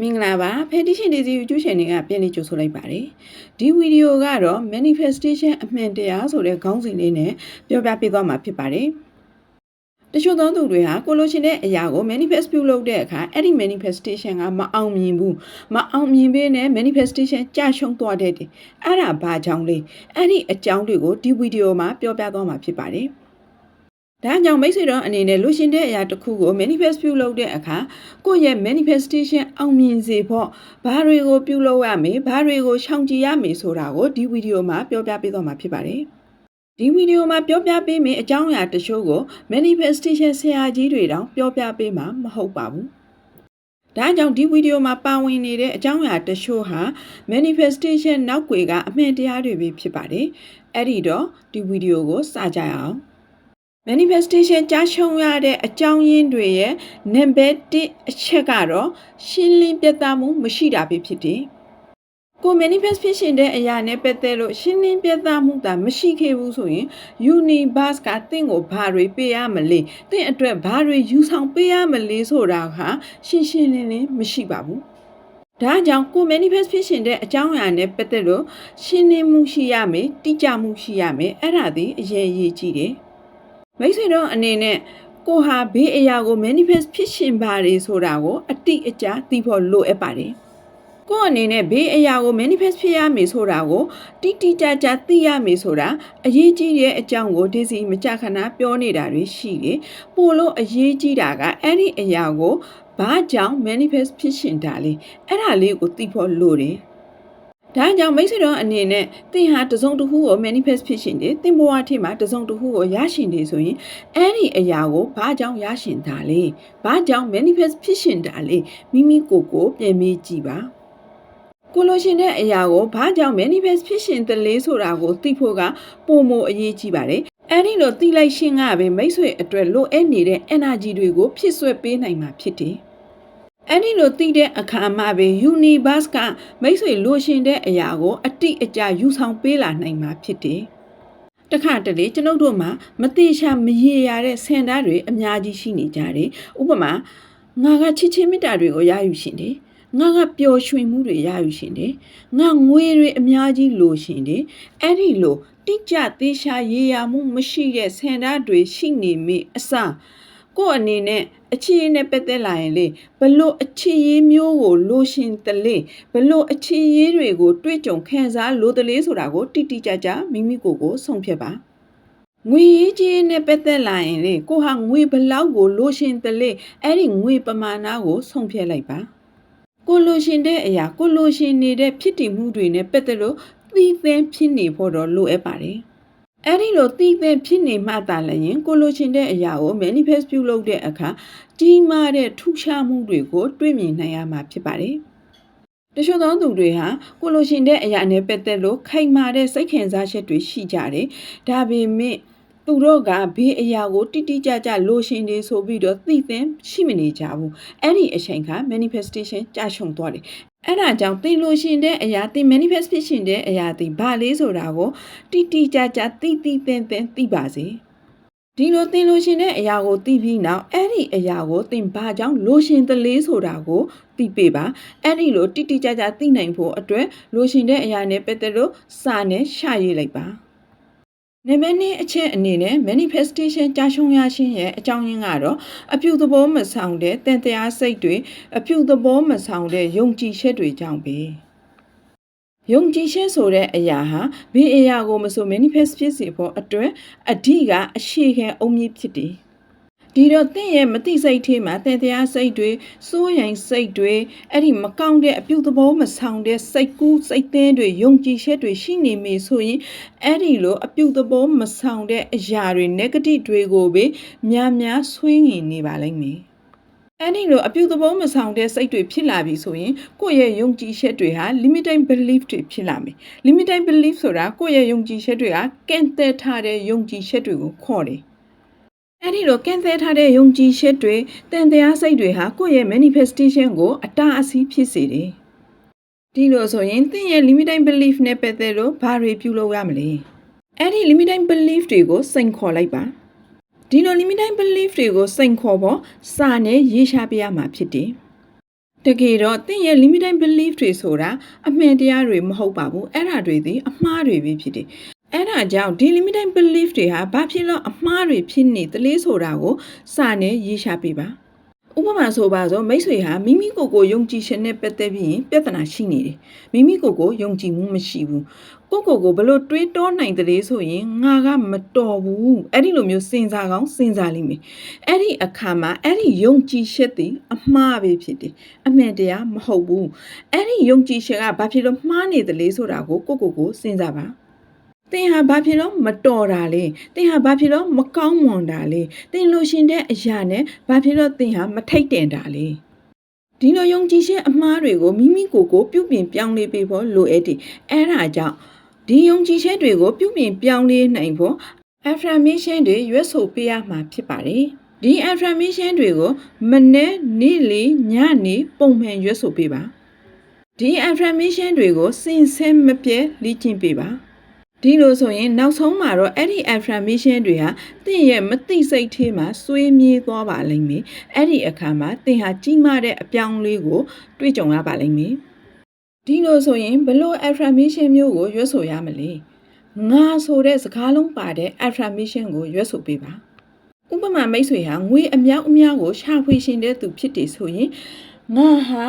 မင်္ဂလာပါ petition ဒီစီကျူးရှင်တွေကပြန်လေးကြိုဆိုလိုက်ပါတယ်ဒီဗီဒီယိုကတော့ manifestation အမှန်တရားဆိုတဲ့ခေါင်းစဉ်လေးနဲ့ပြောပြပေးသွားမှာဖြစ်ပါတယ်တချို့သောသူတွေဟာကိုလိုချင်တဲ့အရာကို manifest ပြုလုပ်တဲ့အခါအဲ့ဒီ manifestation ကမအောင်မြင်ဘူးမအောင်မြင်ဘဲနဲ့ manifestation ကြာရှုံးသွားတဲ့တယ်အဲ့ဒါဘာကြောင့်လဲအဲ့ဒီအကြောင်းတွေကိုဒီဗီဒီယိုမှာပြောပြသွားမှာဖြစ်ပါတယ် ဒါကြောင့်မိတ်ဆွေတို့အနေနဲ့လူရှင်တဲ့အရာတစ်ခုကို manifest ပြုလုပ်တဲ့အခါကိုယ့်ရဲ့ manifestation အောင်မြင်စေဖို့ဘာတွေကိုပြုလုပ်ရမယ်ဘာတွေကိုရှောင်ကြဉ်ရမယ်ဆိုတာကိုဒီဗီဒီယိုမှာပြောပြပေးသွားမှာဖြစ်ပါတယ်ဒီဗီဒီယိုမှာပြောပြပေးမယ့်အကြောင်းအရာတချို့ကို manifestation ဆရာကြီးတွေတောင်ပြောပြပေးမှာမဟုတ်ပါဘူးဒါကြောင့်ဒီဗီဒီယိုမှာပါဝင်နေတဲ့အကြောင်းအရာတချို့ဟာ manifestation နောက်ွယ်ကအမှန်တရားတွေပဲဖြစ်ပါတယ်အဲ့ဒီတော့ဒီဗီဒီယိုကိုစကြရအောင် manifestation ကြားရှုံးရတဲ့အကြောင်းရင်းတွေရဲ့ number 1အချက်ကတော့ရှင်းလင်းပြသမှုမရှိတာပဲဖြစ်တယ်။ကို manifest ဖြစ်ရှင်တဲ့အရာနဲ့ပတ်သက်လို့ရှင်းလင်းပြသမှုသာမရှိခဲ့ဘူးဆိုရင် universe ကတင့်ကိုဘာတွေပေးရမလဲတင့်အတွက်ဘာတွေယူဆောင်ပေးရမလဲဆိုတာဟာရှင်းရှင်းလင်းလင်းမရှိပါဘူး။ဒါကြောင့်ကို manifest ဖြစ်ရှင်တဲ့အကြောင်းအရာနဲ့ပတ်သက်လို့ရှင်းလင်းမှုရှိရမယ်တိကျမှုရှိရမယ်အဲ့ဒါဒီအရေးကြီးကြည့်တယ်။ မိတ်ဆွေတို့အနေနဲ့ကိုဟာဘေးအရာကို manifest ဖြစ်ရှင်ပါတယ်ဆိုတာကိုအတိအကျသိဖို့လိုအပ်ပါတယ်။ကိုအနေနဲ့ဘေးအရာကို manifest ဖြစ်ရမယ်ဆိုတာကိုတိတိကျကျသိရမယ်ဆိုတာအရေးကြီးတဲ့အကြောင်းကိုဒီစီမကြခဏပြောနေတာတွေရှိတယ်။ပို့လို့အရေးကြီးတာကအဲ့ဒီအရာကိုဘာကြောင့် manifest ဖြစ်ရှင်တာလဲအဲ့ဒါလေးကိုသိဖို့လိုတယ်။ ဒါကြောင့်မိတ်ဆွေတော်အနေနဲ့သင်ဟာတစုံတစ်ခုကို manifest ဖြစ်ရှင်တယ်သင်ဘဝထဲမှာတစုံတစ်ခုကိုရရှင်တယ်ဆိုရင်အဲ့ဒီအရာကိုဘာကြောင့်ရရှင်တာလဲဘာကြောင့် manifest ဖြစ်ရှင်တာလဲမိမိကိုယ်ကိုပြန်မေးကြည့်ပါကိုလိုရှင်တဲ့အရာကိုဘာကြောင့် manifest ဖြစ်ရှင်တယ်လဲဆိုတာကိုသိဖို့ကပုံမအရေးကြီးပါတယ်အဲ့ဒီလိုသိလိုက်ရှင်ကပဲမိတ်ဆွေအတွက်လိုအပ်နေတဲ့ energy တွေကိုဖြစ်ဆွဲပေးနိုင်မှာဖြစ်တယ် အဲ့ဒီလိုသိတဲ့အခါမှာပဲ universe ကမိတ်ဆွေလိုရှင်တဲ့အရာကို အတိအကျယူဆောင်ပေးလာနိုင်မှာဖြစ်တယ်။တခါတလေကျွန်ုပ်တို့မှာမတိရှာမရေရတဲ့ဆန္ဒတွေအများကြီးရှိနေကြတယ်။ဥပမာငါကချစ်ချင်းမေတ္တာတွေကိုရယူရှင်တယ်။ငါကပျော်ရွှင်မှုတွေရယူရှင်တယ်။ငါငွေတွေအများကြီးလိုရှင်တယ်။အဲ့ဒီလိုတိကျသေးရှာရေရမှုမရှိတဲ့ဆန္ဒတွေရှိနေမိအစ ကို့အနေနဲ့အခြေအနေနဲ့ပတ်သက်လာရင်လေဘလို့အခြေရေးမျိုးကိုလိုရှင်တလေဘလို့အခြေရေးတွေကိုတွေးကြုံခံစားလိုတလေဆိုတာကိုတိတိကျကျမိမိကိုယ်ကိုဆုံးဖြတ်ပါငွေရေးကြီးနဲ့ပတ်သက်လာရင်လေကိုဟာငွေဘလောက်ကိုလိုရှင်တလေအဲ့ဒီငွေပမာဏကိုဆုံးဖြတ်လိုက်ပါကိုလိုရှင်တဲ့အရာကိုလိုရှင်နေတဲ့ဖြစ်တည်မှုတွေနဲ့ပတ်သက်လို့သိသင်ဖြစ်နေဖို့တော့လိုအပ်ပါတယ် အဲ့ဒီလိုသိတဲ့ဖြစ်နေမှသာလည်းရင်ကိုလိုချင်တဲ့အရာကို manifest ပြုလုပ်တဲ့အခါကြီးမားတဲ့ထူးခြားမှုတွေကို တွေ့မြင်နိုင်ရမှာဖြစ်ပါတယ်။တချို့သောသူတွေဟာကိုလိုချင်တဲ့အရာနဲ့ပတ်သက်လို့ခိုင်မာတဲ့စိတ်ခံစားချက်တွေရှိကြတယ်။ဒါပေမဲ့သူတို့ကဘေးအရာကိုတိတိကျကျလိုရှင်နေဆိုပြီးတော့သိသင်ရှိမနေကြဘူး။အဲ့ဒီအချိန်က manifestation ကြာရှုံသွားတယ် အဲ့ဒါကြောင့်သင်လို့ရှင်တဲ့အရာသင် manifest ဖြစ်ရှင်တဲ့အရာဒီဘာလေးဆိုတာကိုတိတိကျကျသိသိသင်သင်သိပါစေဒီလိုသင်လို့ရှင်တဲ့အရာကိုသိပြီးနောက်အဲ့ဒီအရာကိုသင်ဘာကြောင့်လို့ရှင်သလေးဆိုတာကိုသိပေပါအဲ့ဒီလိုတိတိကျကျသိနိုင်ဖို့အတွက်လို့ရှင်တဲ့အရာနဲ့ပတ်သက်လို့စာနဲ့ရှာရေးလိုက်ပါ နံပါတ်2အချက်အနေနဲ့ manifestation ကြာရှုံးရခြင်းရဲ့အကြောင်းရင်းကတော့အပြုသဘောမဆောင်တဲ့တန်တရားစိတ်တွေအပြုသဘောမဆောင်တဲ့ယုံကြည်ချက်တွေကြောင့်ပဲယုံကြည်ချက်ဆိုတဲ့အရာဟာဘယ်အရာကိုမဆို manifest ဖြစ်စေဖို့အတွက်အဓိကအရှိခံအုံမြင့်ဖြစ်တယ် ဒီတော့တင့်ရဲ့မတိစိတ်ထဲမှာတန်တရားစိတ်တွေစိုးရိမ်စိတ်တွေအဲ့ဒီမကောင်းတဲ့အပြုသဘောမဆောင်တဲ့စိတ်ကူးစိတ်သင်းတွေယုံကြည်ချက်တွေရှိနေမေဆိုရင်အဲ့ဒီလိုအပြုသဘောမဆောင်တဲ့အရာတွေ negative တွေကိုပဲများများဆွေးငင်နေပါလိမ့်မယ်အဲ့ဒီလိုအပြုသဘောမဆောင်တဲ့စိတ်တွေဖြစ်လာပြီဆိုရင်ကိုယ့်ရဲ့ယုံကြည်ချက်တွေဟာ limiting belief တွေဖြစ်လာမယ် limiting belief ဆိုတာကိုယ့်ရဲ့ယုံကြည်ချက်တွေကကန့်သက်ထားတဲ့ယုံကြည်ချက်တွေကိုခေါ်တယ် အဲ့ဒီလိုကန့်သဲထားတဲ့ယုံကြည်ချက်တွေတန်တရားစိတ်တွေဟာကိုယ့်ရဲ့ manifestation ကိုအတားအဆီးဖြစ်စေတယ်။ဒီလိုဆိုရင်သင်ရဲ့ limiting belief နဲ့ပတ်သက်လို့ဘာတွေပြုလုပ်ရမလဲ။အဲ့ဒီ limiting belief တွေကိုစိန်ခေါ်လိုက်ပါ။ဒီလို limiting belief တွေကိုစိန်ခေါ်ဖို့စာနဲ့ရေးရှားပြရမှာဖြစ်တယ်။တကယ်တော့သင်ရဲ့ limiting belief တွေဆိုတာအမှန်တရားတွေမဟုတ်ပါဘူးအဲ့ဒါတွေသည်အမှားတွေပဲဖြစ်တယ် အဲ့ဒါကြောင့်ဒီ limiting belief တွေဟာဘာဖြစ်လို့အမှားတွေဖြစ်နေသလဲဆိုတာကိုစာနဲ့ရေးရှာပြပါဥပမာဆိုပါဆိုမိတ်ဆွေဟာမိမိကိုယ်ကိုယုံကြည်ခြင်းနဲ့ပတ်သက်ပြီးရင်ပြဿနာရှိနေတယ်မိမိကိုယ်ကိုယုံကြည်မှုမရှိဘူးကိုယ့်ကိုယ်ကိုဘယ်လို့တွေးတောနိုင်တယ်လဲဆိုရင်ငါကမတော်ဘူးအဲ့ဒီလိုမျိုးစဉ်းစားကောင်းစဉ်းစားလိမ့်မယ်အဲ့ဒီအခါမှာအဲ့ဒီယုံကြည်ချက်သည်အမှားပဲဖြစ်တယ်အမှန်တရားမဟုတ်ဘူးအဲ့ဒီယုံကြည်ချက်ကဘာဖြစ်လို့မှားနေတယ်လဲဆိုတာကိုကိုယ့်ကိုယ်ကိုစဉ်းစားပါ သင်ဟာဘာဖြစ်လို့မတော်တာလဲသင်ဟာဘာဖြစ်လို့မကောင်းမွန်တာလဲသင်လိုရှင်တဲ့အရာနဲ့ဘာဖြစ်လို့သင်ဟာမထိတ်တင်တာလဲဒီလိုယုံကြည်ခြင်းအမှားတွေကိုမိမိကိုယ်ကိုပြုပြင်ပြောင်းလဲပေးဖို့လိုအပ်တယ်အဲ့ဒါကြောင့်ဒီယုံကြည်ချက်တွေကိုပြုပြင်ပြောင်းလဲနိုင်ဖို့ affirmation တွေရွတ်ဆိုပေးရမှာဖြစ်ပါတယ်ဒီ affirmation တွေကိုမနေ့နေ့လေညနေပုံမှန်ရွတ်ဆိုပေးပါဒီ affirmation တွေကိုစင်စဲမပြဲလေ့ကျင့်ပေးပါ ဒီလိုဆိုရင်နောက်ဆုံးမှာတော့အဲ့ဒီ affirmation တွေဟာသင်ရဲ့မသိစိတ်ထဲမှာဆွေးမြေးသွားပါလိမ့်မယ်အဲ့ဒီအခါမှာသင်ဟာကြီးမားတဲ့အပြောင်းအလဲကိုတွေ့ကြုံရပါလိမ့်မယ်ဒီလိုဆိုရင်ဘလို့ affirmation မျိုးကိုရွတ်ဆိုရမလဲငါဆိုတဲ့စကားလုံးပါတဲ့ affirmation ကိုရွတ်ဆိုပေးပါဥပမာမိတ်ဆွေဟာငွေအမြောက်အများကိုရှာဖွေရှင်တဲ့သူဖြစ်တယ်ဆိုရင်ငါဟာ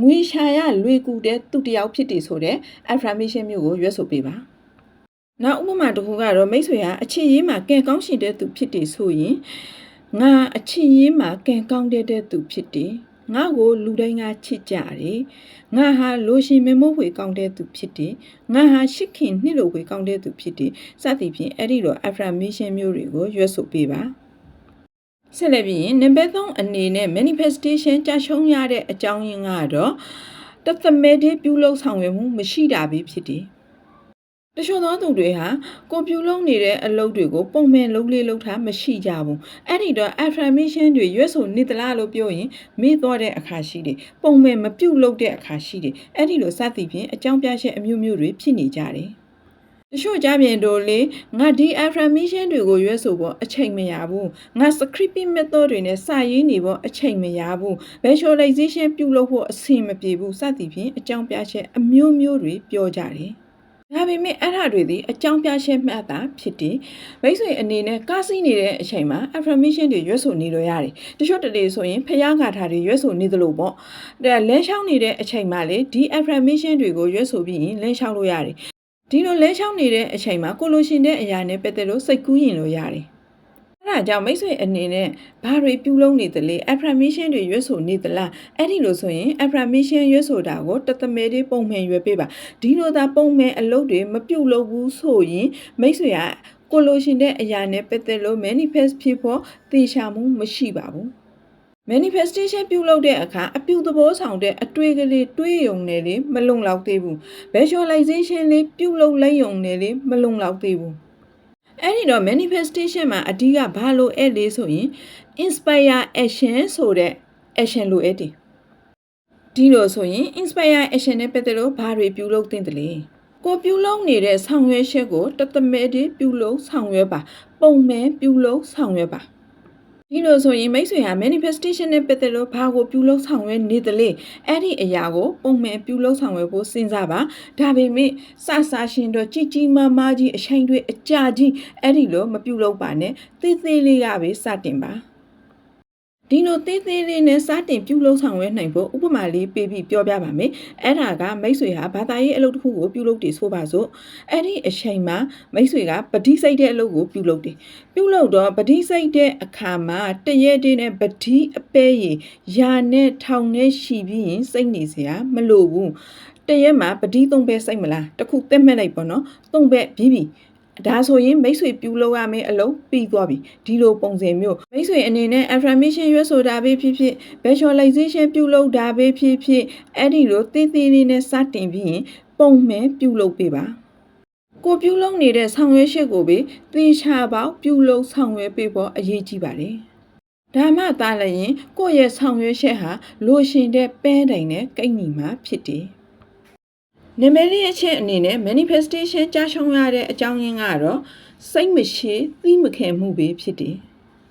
ငွေရှာရလွေကူတဲ့သူတစ်ယောက်ဖြစ်တယ်ဆိုတဲ့ affirmation မျိုးကိုရွတ်ဆိုပေးပါ နောက်ဥပမာတစ်ခုကတော့မိတ်ဆွေဟာအချစ်ရေးမှာကံကောင်းရှင်တဲ့သူဖြစ်တယ်ဆိုရင်ငါအချစ်ရေးမှာကံကောင်းတဲ့သူဖြစ်တယ်ငါ့ကိုလူတိုင်းကချစ်ကြတယ်ငါဟာလိုရှင်မမိုးဝေကောင်းတဲ့သူဖြစ်တယ်ငါဟာရှစ်ခင်နှစ်လိုဝေကောင်းတဲ့သူဖြစ်တယ်စသည်ဖြင့်အဲ့ဒီလို affirmation မျိုးတွေကိုရွတ်ဆိုပေးပါဆက်လက်ပြီးရင်နံပါတ်3အနေနဲ့ manifestation ကြာရှုံးရတဲ့အကြောင်းရင်းကတော့တသမက်တည်းပြုလုပ်ဆောင်ရွက်မှုမရှိတာပဲဖြစ်တယ် တချို့သောသူတွေဟာကွန်ပျူလုံးနေတဲ့အလုပ်တွေကိုပုံမှန်လုပ်လေးလုပ်တာမရှိကြဘူးအဲ့ဒီတော့ affirmation တွေရွတ်ဆိုနေသလားလို့ပြောရင်မေ့သွားတဲ့အခါရှိတယ်ပုံမှန်မပြုတ်လုပ်တဲ့အခါရှိတယ်အဲ့ဒီလိုစသည်ဖြင့်အကြောင်းပြချက်အမျိုးမျိုးတွေဖြစ်နေကြတယ်တချို့ကြပြန်တော့လေငါဒီ affirmation တွေကိုရွေးဆိုဖို့အချိန်မရဘူးငါ scripting method တွေနဲ့စာရေးနေဖို့အချိန်မရဘူး visualization ပြုလုပ်ဖို့အဆင်မပြေဘူးစသည်ဖြင့်အကြောင်းပြချက်အမျိုးမျိုးတွေပြောကြတယ် ဒါပေမဲ့အဲ့ဒါတွေဒီအကြောင်းပြချက်မှတ်တာဖြစ်တယ်မိတ်ဆွေအနေနဲ့ကားစီးနေတဲ့အချိန်မှာ affirmation တွေရွတ်ဆိုနေလို့ရတယ်တချို့တလေဆိုရင်ဖျားဂါထာတွေရွတ်ဆိုနေသလိုပေါ့ဒါလဲလျှောက်နေတဲ့အချိန်မှာလေဒီ affirmation တွေကိုရွတ်ဆိုပြီးရင်လဲလျှောက်လို့ရတယ်ဒီလိုလဲလျှောက်နေတဲ့အချိန်မှာကိုလိုရှင်တဲ့အရာနဲ့ပတ်သက်လို့စိတ်ကူးရင်လို့ရတယ် အဲ့ဒါကြောင့်မိတ်ဆွေအနေနဲ့ဘာတွေပြုလုပ်နေသလဲ affirmation တွေရွတ်ဆိုနေသလားအဲ့ဒီလိုဆိုရင် affirmation ရွတ်ဆိုတာကိုတသမယ်လေးပုံမှန်ရွတ်ပေးပါဒီလိုသာပုံမှန်အလုပ်တွေမပြုတ်လုပ်ဘူးဆိုရင်မိတ်ဆွေကကိုလိုရှင်တဲ့အရာနဲ့ပတ်သက်လို့ manifest ဖြစ်ဖို့သေချာမှုမရှိပါဘူး manifestation ပြုလုပ်တဲ့အခါအပြုသဘောဆောင်တဲ့အတွေ့ကလေးတွေးယုံနေလေမလုံလောက်သေးဘူး visualization လေးပြုလုပ်လိုက်ယုံနေလေမလုံလောက်သေးဘူး အဲ့ဒီတော့ manifestation မှာအဓိကဘာလို့အဲ့လေးဆိုရင် inspire action ဆိုတဲ့ action လို့အဲ့ဒီဒီလိုဆိုရင် inspire action နဲ့ပတ်သက်လို့ဘာတွေပြုလုပ်သင့်တယ်လဲကိုပြုလုပ်နေတဲ့ဆောင်ရွက်ချက်ကိုတသမက်တည်းပြုလုပ်ဆောင်ရွက်ပါ ပုံမှန်ပြုလုပ်ဆောင်ရွက်ပါ ဒီလိုဆိုရင်မိတ်ဆွေဟာ manifestation နဲ့ပတ်သက်လို့ဘာကိုပြုလုပ်ဆောင်ရွက်နေသလဲအဲ့ဒီအရာကိုပုံမှန်ပြုလုပ်ဆောင်ရွက်ဖို့စဉ်းစားပါဒါပေမဲ့စစရှင်တော့ကြီးကြီးမားမားကြီးအချိန်တွေအကြာကြီးအဲ့ဒီလိုမပြုလုပ်ပါနဲ့သေးသေးလေးကပဲစတင်ပါ ဒီလိုသေးသေးလေးနဲ့စတင်ပြုလုပ်ဆောင်ရွက်နိုင်ဖို့ဥပမာလေးပေးပြီးပြောပြပါမယ်အဲ့ဒါကမိတ်ဆွေဟာဘာသာရေးအလုပ်တစ်ခုကိုပြုလုပ်တယ်ဆိုပါစို့အဲ့ဒီအချိန်မှာမိတ်ဆွေကပဋိစိတ်တဲ့အလုပ်ကိုပြုလုပ်တယ်ပြုလုပ်တော့ပဋိစိတ်တဲ့အခါမှာတရက်တည်းနဲ့ပဋိအပဲရယာနဲ့ထောင်နဲ့ရှီပြီးရင်စိတ်နေစရာမလိုဘူးတရက်မှာပဋိသုံးပဲစိတ်မလားတခုတက်မဲ့လိုက်ပေါ့နော်သုံးပဲပြီးပြီ ဒါဆိုရင်မိတ်ဆွေပြုလုပ်ရမယ့်အလုပ်ပြီးသွားပြီဒီလိုပုံစံမျိုးမိတ်ဆွေအနေနဲ့ affirmation ရွတ်ဆိုတာပဲဖြစ်ဖြစ် visualization ပြုလုပ်တာပဲဖြစ်ဖြစ်အဲ့ဒီလိုသေးသေးလေးနဲ့စတင်ပြီးရင်ပုံမှန်ပြုလုပ်ပေးပါကိုပြုလုပ်နေတဲ့ဆောင်ရွက်ချက်ကိုပဲသေချာပေါက်ပြုလုပ်ဆောင်ရွက်ပေးဖို့အရေးကြီးပါတယ်ဒါမှသာလည်းရင်ကိုယ့်ရဲ့ဆောင်ရွက်ချက်ဟာလိုရှင်တဲ့ပဲတိုင်နဲ့ကိတ်ညီမှာဖြစ်တယ် နံပါတ်လေးအချက်အနေနဲ့ manifestation ကြားရှုံးရတဲ့အကြောင်းရင်းကတော့စိတ်မရှိသီးမခင်မှုပဲဖြစ်တယ်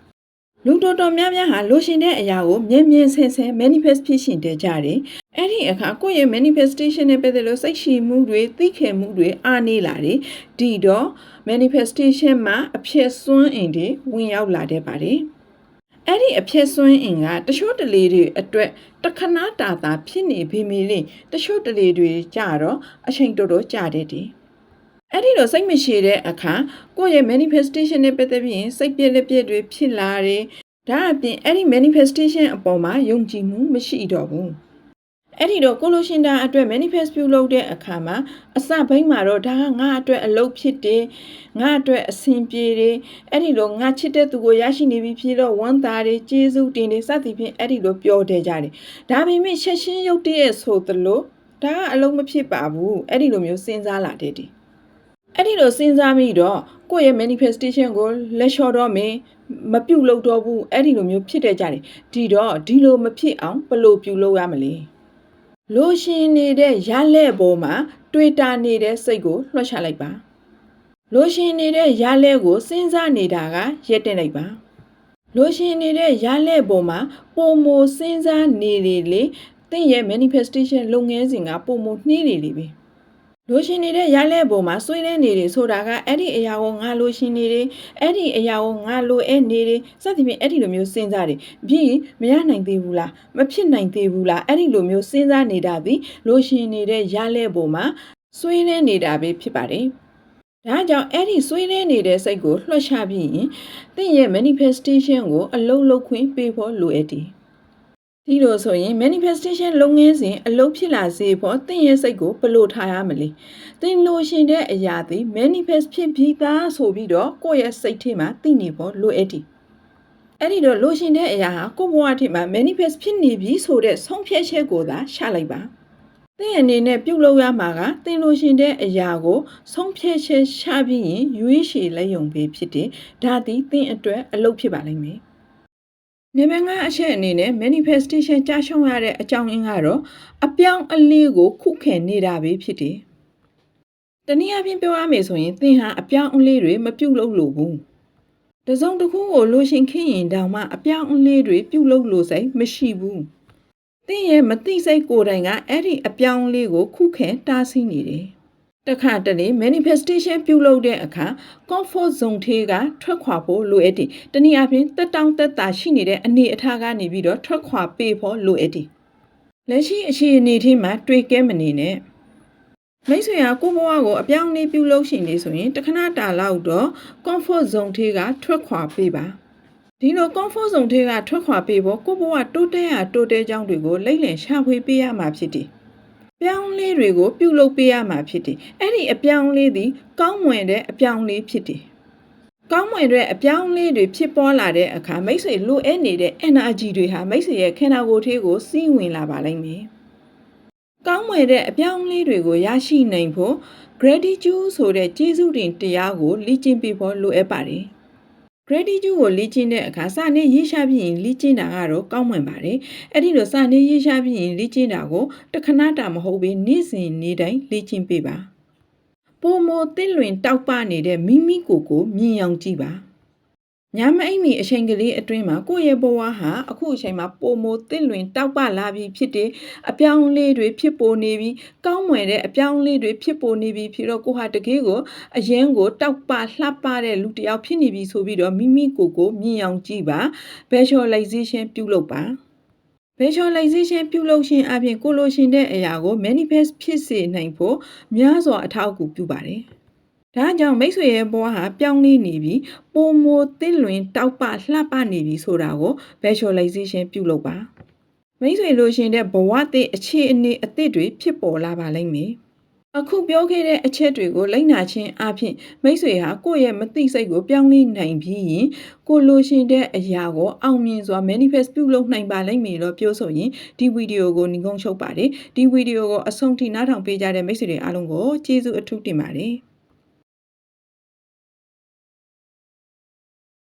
။လူတော်တော်များများဟာလိုရှင်တဲ့အရာကိုမြင်မြင်ဆင်ဆင် manifest ဖြစ်ရှင်တဲ့ကြတယ်။အဲ့ဒီအခါကိုယ့်ရဲ့ manifestation နဲ့ပတ်သက်လို့စိတ်ရှိမှုတွေသိခင်မှုတွေအားနေလာတယ်။ဒီတော့ manifestation မှာအဖြစ်စွန်းအင်တွေဝင်ရောက်လာတဲ့ပါတယ်။ အဲ့ဒီအဖြစ်စွန်းအင်ကတချို့တလေတွေအတွက်တခဏတာတာဖြစ်နေပေမဲ့လေတချို့တလေတွေကြတော့အချိန်တော်တော်ကြာတဲ့တည်း။အဲ့ဒီတော့စိတ်မရှိတဲ့အခါကိုယ့်ရဲ့ manifestation နဲ့ပတ်သက်ပြီးရင်စိတ်ပြက်လက်ပြက်တွေဖြစ်လာတယ်။ဒါအပြင်အဲ့ဒီ manifestation အပေါ်မှာယုံကြည်မှုမရှိတော့ဘူး။ အဲ့ဒီတော့ကိုလိုရှင်တာအတွက် manifest ပြုလုပ်တဲ့အခါမှာအစဘိန်းမှာတော့ဒါကငါအတွက်အလုပ်ဖြစ်တယ်။ငါအတွက်အဆင်ပြေတယ်။အဲ့ဒီလိုငါချစ်တဲ့သူကိုရရှိနေပြီဖြစ်တော့ဝမ်းသာတယ်ကျေးဇူးတင်တယ်စသဖြင့်အဲ့ဒီလိုပြောတယ်ကြတယ်။ဒါပေမဲ့ချက်ချင်းရုပ်တရက်ဆိုသလိုဒါကအလုပ်မဖြစ်ပါဘူး။အဲ့ဒီလိုမျိုးစဉ်းစားလာတဲ့တည်းအဲ့ဒီလိုစဉ်းစားမိတော့ကိုယ့်ရဲ့ manifestation ကိုလက်လျှော့တော့မင်းမပြုတ်လို့တော့ဘူးအဲ့ဒီလိုမျိုးဖြစ်တဲ့ကြတယ်ဒီတော့ဒီလိုမဖြစ်အောင်ဘယ်လိုပြုလုပ်ရမလဲ လိုရှင်နေတဲ့ရလက်ပေါ်မှာ တွေ့တာနေတဲ့စိတ်ကိုလွှတ်ချလိုက်ပါလိုရှင်နေတဲ့ရလက်ကိုစဉ်းစားနေတာကရက်တင်လိုက်ပါလိုရှင်နေတဲ့ရလက်ပေါ်မှာပုံမစဉ်းစားနေလေလေတင့်ရဲ့ manifestation လုပ်ငန်းစဉ်ကပုံမနှီးနေလေပြီ လိုရှင်နေတဲ့ရလဲပုံမှာဆွေးနေနေတယ်ဆိုတာကအဲ့ဒီအရာကိုငါလိုရှင်နေတယ်အဲ့ဒီအရာကိုငါလိုအဲနေတယ်စသဖြင့်အဲ့ဒီလိုမျိုးစဉ်းစားတယ်ပြီးမရနိုင်သေးဘူးလားမဖြစ်နိုင်သေးဘူးလားအဲ့ဒီလိုမျိုးစဉ်းစားနေတာသည်လိုရှင်နေတဲ့ရလဲပုံမှာဆွေးနေနေတာပဲဖြစ်ပါတယ်ဒါကြောင့်အဲ့ဒီဆွေးနေနေတဲ့စိတ်ကိုလွှတ်ချပြီးရင်သင်ရဲ့ manifestation ကိုအလုံးလုံးခွင့်ပေးဖို့လိုအပ်တယ် ဒီလိုဆိုရင် manifestation လုပ်ငန်းစဉ်အလုပ်ဖြစ်လာစေဖို့သင်ရဲ့စိတ်ကိုဘယ်လိုထားရမလဲသင်လိုရှင်တဲ့အရာသည် manifest ဖြစ်ပြီးသားဆိုပြီးတော့ကိုယ့်ရဲ့စိတ်ထဲမှာသိနေဖို့လိုအပ်တယ်အဲ့ဒီတော့လိုရှင်တဲ့အရာဟာကိုယ့်ဘဝထဲမှာ manifest ဖြစ်နေပြီဆိုတဲ့ဆုံးဖြတ်ချက်ကိုသာရှာလိုက်ပါသင်အနေနဲ့ပြုတ်လို့ရမှာကသင်လိုရှင်တဲ့အရာကိုဆုံးဖြတ်ချက်ရှာပြီးရင်ရွေးရှည်လက်ယုံပေးဖြစ်တယ်ဒါသည်သင်အတွက်အလုပ်ဖြစ်ပါလိမ့်မယ် နေမငါအချက်အနေနဲ့ manifestation ကြာရှုံးရတဲ့အကြောင်းရင်းကတော့အပြောင်းအလဲကို ခုခံနေတာပဲဖြစ်တယ်။တနည်းအားဖြင့်ပြောရမယ်ဆိုရင်သင်ဟာအပြောင်းအလဲတွေမပြုတ်လို့လို့ဘူး။တစုံတစ်ခုကိုလိုရှင်ခင်းရင်တောင်မှအပြောင်းအလဲတွေပြုတ်လို့လို့စိတ်မရှိဘူး။သင်ရဲ့မသိစိတ်ကိုယ်တိုင်ကအဲ့ဒီအပြောင်းအလဲကို ခုခံတားဆီးနေတယ်။ တခါတလေ manifestation ပြုလုပ်တဲ့အခါ comfort zone ထဲကထွက်ခွာဖို့လိုအပ်တယ်။တနည်းအားဖြင့်တက်တောင့်တက်တာရှိနေတဲ့အနေအထားကနေပြီးတော့ထွက်ခွာပေးဖို့လိုအပ်တယ်။လက်ရှိအခြေအနေထဲမှာတွေ့ကဲမနေနဲ့။မိတ်ဆွေကကိုယ့်ဘဝကိုအပြောင်းအလဲပြုလုပ်ရှင်နေဆိုရင်တခဏတာလောက်တော့ comfort zone ထဲကထွက်ခွာပေးပါ။ဒီလို comfort zone ထဲကထွက်ခွာပေးဖို့ကိုယ့်ဘဝတိုးတက်ရတိုးတက်ကြောင်းတွေကိုလိမ့်လည်ရှာဖွေပေးရမှာဖြစ်တယ်။ ပြောင်းလဲတွေကို ပြုလုပ်ပေးရမှာဖြစ်တယ်။အဲ့ဒီအပြောင်းလဲသည် ကောင်းမွန်တဲ့အပြောင်းလဲဖြစ်တယ်။ကောင်းမွန်တဲ့အပြောင်းလဲတွေဖြစ်ပေါ်လာတဲ့အခါမိတ်ဆွေလိုအပ်နေတဲ့ energy တွေဟာမိတ်ဆွေရဲ့ခန္ဓာကိုယ်ထဲကိုစီးဝင်လာပါလိမ့်မယ်။ကောင်းမွန်တဲ့အပြောင်းလဲတွေကိုရရှိနိုင်ဖို့ gratitude ဆိုတဲ့ကျေးဇူးတင်တရားကိုလေ့ကျင့်ပေးဖို့လိုအပ်ပါတယ်။ gratitude ကိုလေ့ကျင့်တဲ့အခါစာနဲ့ရေးရှားပြီးရင်လေ့ကျင့်တာကတော့ကောင်းမွန်ပါတယ်။အဲ့ဒီလိုစာနဲ့ရေးရှားပြီးရင်လေ့ကျင့်တာကိုတခဏတာမဟုတ်ဘဲနေ့စဉ်နေ့တိုင်းလေ့ကျင့်ပေးပါ။ပုံမတစ်လွင်တောက်ပနေတဲ့မိမိကိုယ်ကိုမြင်အောင်ကြည့်ပါ။ ညမအိမ်မီအချိန်ကလေးအတွင်းမှာကိုယ့်ရဲ့ဘဝဟာအခုအချိန်မှာပုံမတစ်လွင်တောက်ပလာပြီးဖြစ်တယ်။အပြောင်းအလဲတွေဖြစ်ပေါ်နေပြီးကောင်းမွန်တဲ့အပြောင်းအလဲတွေဖြစ်ပေါ်နေပြီးဖြစ်တော့ကိုဟာတကယ်ကိုအရင်ကိုတောက်ပလှပတဲ့လူတစ်ယောက်ဖြစ်နေပြီဆိုပြီးတော့မိမိကိုယ်ကိုမြင်အောင်ကြည့်ပါ။ visualization ပြုလုပ်ပါ။ visualization ပြုလုပ်ခြင်းအပြင်ကိုလိုရှင်တဲ့အရာကို manifest ဖြစ်စေနိုင်ဖို့များစွာအထောက်အကူပြုပါတယ်။ ဒါကြောင့်မိတ်ဆွေရဲ့ဘဝဟာပြောင်းလဲနေပြီးပုံမတစ်လွင်တောက်ပလှပနေပြီဆိုတာကို visualization ပြုလုပ်ပါ။မိတ်ဆွေလိုရှင်တဲ့ဘဝသစ်အခြေအနေအသစ်တွေဖြစ်ပေါ်လာပါလိမ့်မယ်။အခုပြောခဲ့တဲ့အချက်တွေကိုလိမ့်နာခြင်းအပြင်မိတ်ဆွေဟာကိုယ့်ရဲ့မသိစိတ်ကိုပြောင်းလဲနိုင်ပြီးရင်ကိုလိုရှင်တဲ့အရာကိုအောင်မြင်စွာ manifest ပြုလုပ်နိုင်ပါလိမ့်မယ်လို့ပြောဆိုရင်ဒီဗီဒီယိုကိုညီကုန်းချုပ်ပါတယ်ဒီဗီဒီယိုကိုအဆုံးထိနားထောင်ပေးကြတဲ့မိတ်ဆွေတွေအားလုံးကိုကျေးဇူးအထူးတင်ပါတယ်